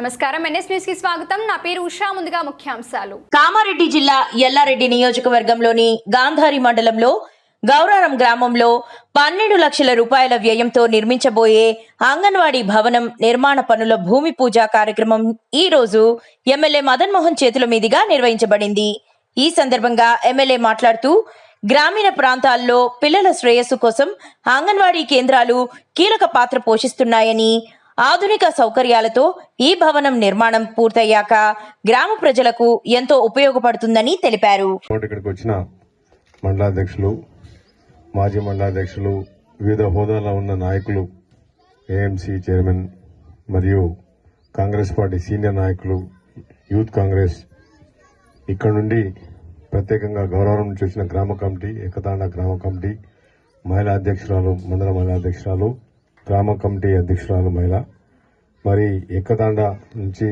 నమస్కారం. ఎన్ఎస్ న్యూస్కి స్వాగతం. నా పేరు ఉషా. ముందుగా ముఖ్యాంశాలు. కామారెడ్డి జిల్లా ఎల్లారెడ్డి నియోజకవర్గంలోని గాంధారి మండలంలో గౌరారం గ్రామంలో పన్నెండు లక్షల రూపాయల వ్యయంతో నిర్మించబోయే అంగన్వాడీ భవనం నిర్మాణ పనుల భూమి పూజ కార్యక్రమం ఈ రోజు ఎమ్మెల్యే మదన్ మోహన్ చేతుల మీదుగా నిర్వహించబడింది. ఈ సందర్భంగా ఎమ్మెల్యే మాట్లాడుతూ గ్రామీణ ప్రాంతాల్లో పిల్లల శ్రేయస్సు కోసం అంగన్వాడీ కేంద్రాలు కీలక పాత్ర పోషిస్తున్నాయని ఆధునిక సౌకర్యాలతో ఈ భవనం నిర్మాణం పూర్తయ్యాక గ్రామ ప్రజలకు ఎంతో ఉపయోగపడుతుందని తెలిపారు. ఇక్కడికి వచ్చిన మండలాధ్యక్షులు మాజీ మండలాధ్యక్షులు వివిధ హోదాలో ఉన్న నాయకులు ఏఎంసీ చైర్మన్ మరియు కాంగ్రెస్ పార్టీ సీనియర్ నాయకులు యూత్ కాంగ్రెస్ ఇక్కడ నుండి ప్రత్యేకంగా గౌరవం నుంచి వచ్చిన గ్రామ కమిటీ ఏకతాండ గ్రామ కమిటీ మహిళా అధ్యక్షురాలు మండల మహిళా అధ్యక్షురాలు గ్రామ కమిటీ అధ్యక్షురాలు మహిళ మరి ఎక్కతాండ నుంచి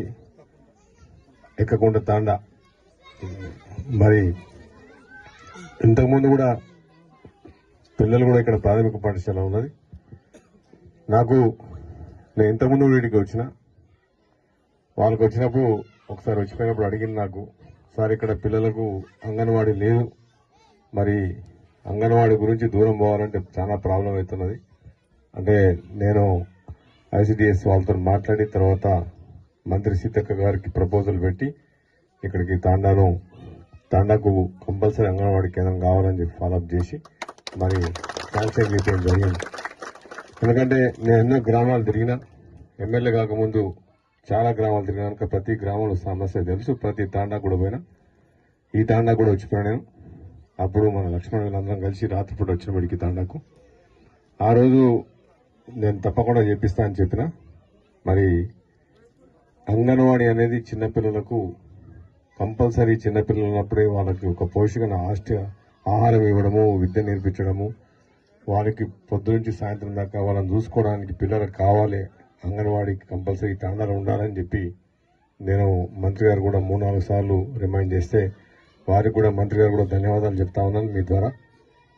ఎక్కకుండా తాండ. మరి ఇంతకుముందు కూడా పిల్లలు కూడా ఇక్కడ ప్రాథమిక పాఠశాల ఉన్నది. నాకు నేను ఇంతకుముందు వీడికి వచ్చిన. వాళ్ళకి వచ్చినప్పుడు ఒకసారి వచ్చిపోయినప్పుడు అడిగింది నాకు సార్ ఇక్కడ పిల్లలకు అంగన్వాడీ లేదు. మరి అంగన్వాడీ గురించి దూరం పోవాలంటే చాలా ప్రాబ్లం అవుతున్నది. అంటే నేను ఐసిడిఎస్ వాళ్ళతో మాట్లాడి తర్వాత మంత్రి సీతక్క గారికి ప్రపోజల్ పెట్టి ఇక్కడికి తాండాను తాండాకు కంపల్సరీ అంగన్వాడీ కేంద్రం కావాలని చెప్పి ఫాలోఅప్ చేసి మరి శాంక్షన్ చేయడం జరిగింది. ఎందుకంటే నేను ఎన్నో గ్రామాలు తిరిగినా ఎమ్మెల్యే కాకముందు చాలా గ్రామాలు తిరిగినాక ప్రతి గ్రామంలో సమస్య తెలుసు. ప్రతి తాండా కూడా పోయినా ఈ తాండా కూడా వచ్చిపోయినా నేను. అప్పుడు మన లక్ష్మణ్ వీళ్ళందరం కలిసి రాత్రిపూట వచ్చిన బడికి తాండాకు. ఆ రోజు నేను తప్పకుండా చేపిస్తా అని చెప్పిన. మరి అంగన్వాడీ అనేది చిన్నపిల్లలకు కంపల్సరీ చిన్నపిల్లలు ఉన్నప్పుడే వాళ్ళకి ఒక పోషకన ఆష్ట ఆహారం ఇవ్వడము విద్య నేర్పించడము వాళ్ళకి పొద్దు నుంచి సాయంత్రం దాకా వాళ్ళని చూసుకోవడానికి పిల్లలకు కావాలి అంగన్వాడీకి కంపల్సరీ తాండాలు ఉండాలని చెప్పి నేను మంత్రి గారు కూడా మూడు నాలుగు సార్లు రిమైండ్ చేస్తే వారికి కూడా మంత్రి గారు కూడా ధన్యవాదాలు చెప్తా ఉన్నాను మీ ద్వారా.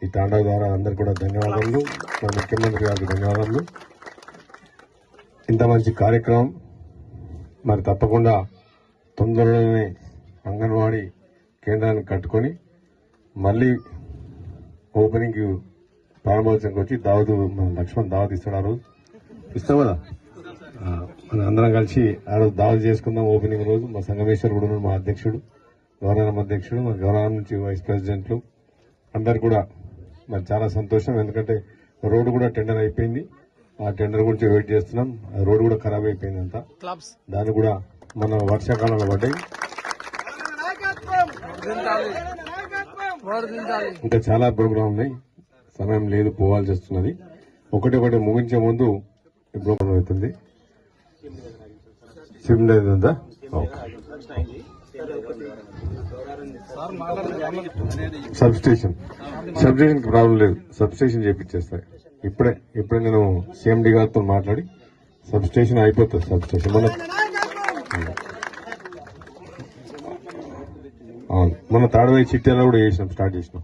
ఈ తాండా ద్వారా అందరు కూడా ధన్యవాదాలు మా ముఖ్యమంత్రి గారికి ధన్యవాదాలు ఇంత మంచి కార్యక్రమం మరి తప్పకుండా తొందరలోనే అంగన్వాడీ కేంద్రాన్ని కట్టుకొని మళ్ళీ ఓపెనింగ్ ప్రారంభోత్సవంకి వచ్చి దావతు మన లక్ష్మణ్ దావత్ ఇస్తాడు ఆ రోజు. ఇస్తాం కదా మన అందరం కలిసి ఆ రోజు దావత్ చేసుకుందాం ఓపెనింగ్ రోజు. మా సంగమేశ్వర్ కూడా మా అధ్యక్షుడు గౌరవం అధ్యక్షుడు మా గౌరవం నుంచి వైస్ ప్రెసిడెంట్లు అందరు కూడా మరి చాలా సంతోషం. ఎందుకంటే రోడ్డు కూడా టెండర్ అయిపోయింది. ఆ టెండర్ గురించి వెయిట్ చేస్తున్నాం. రోడ్డు కూడా ఖరాబ్ అయిపోయింది అంతా. దాన్ని కూడా మన వర్షాకాలంలో పడ్డాయి. ఇంకా చాలా ప్రోగ్రాం ఉన్నాయి. సమయం లేదు పోవాల్సి వస్తున్నది. ఒకటి ఒకటి ముగించే ముందు ప్రోగ్రాం అవుతుంది. సిమ్ లేదు okay. Substation sub problem లేదు. సబ్ స్టేషన్ చేపించేస్తాయి ఇప్పుడే ఇప్పుడే నేను సిఎండి గారితో మాట్లాడి సబ్ స్టేషన్ అయిపోతుంది సబ్ స్టేషన్ మన అవును. మన తాడవై చిట్యాల కూడా చేసినాం స్టార్ట్ చేసినాం.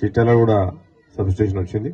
చిట్టాలో కూడా సబ్ స్టేషన్ వచ్చింది.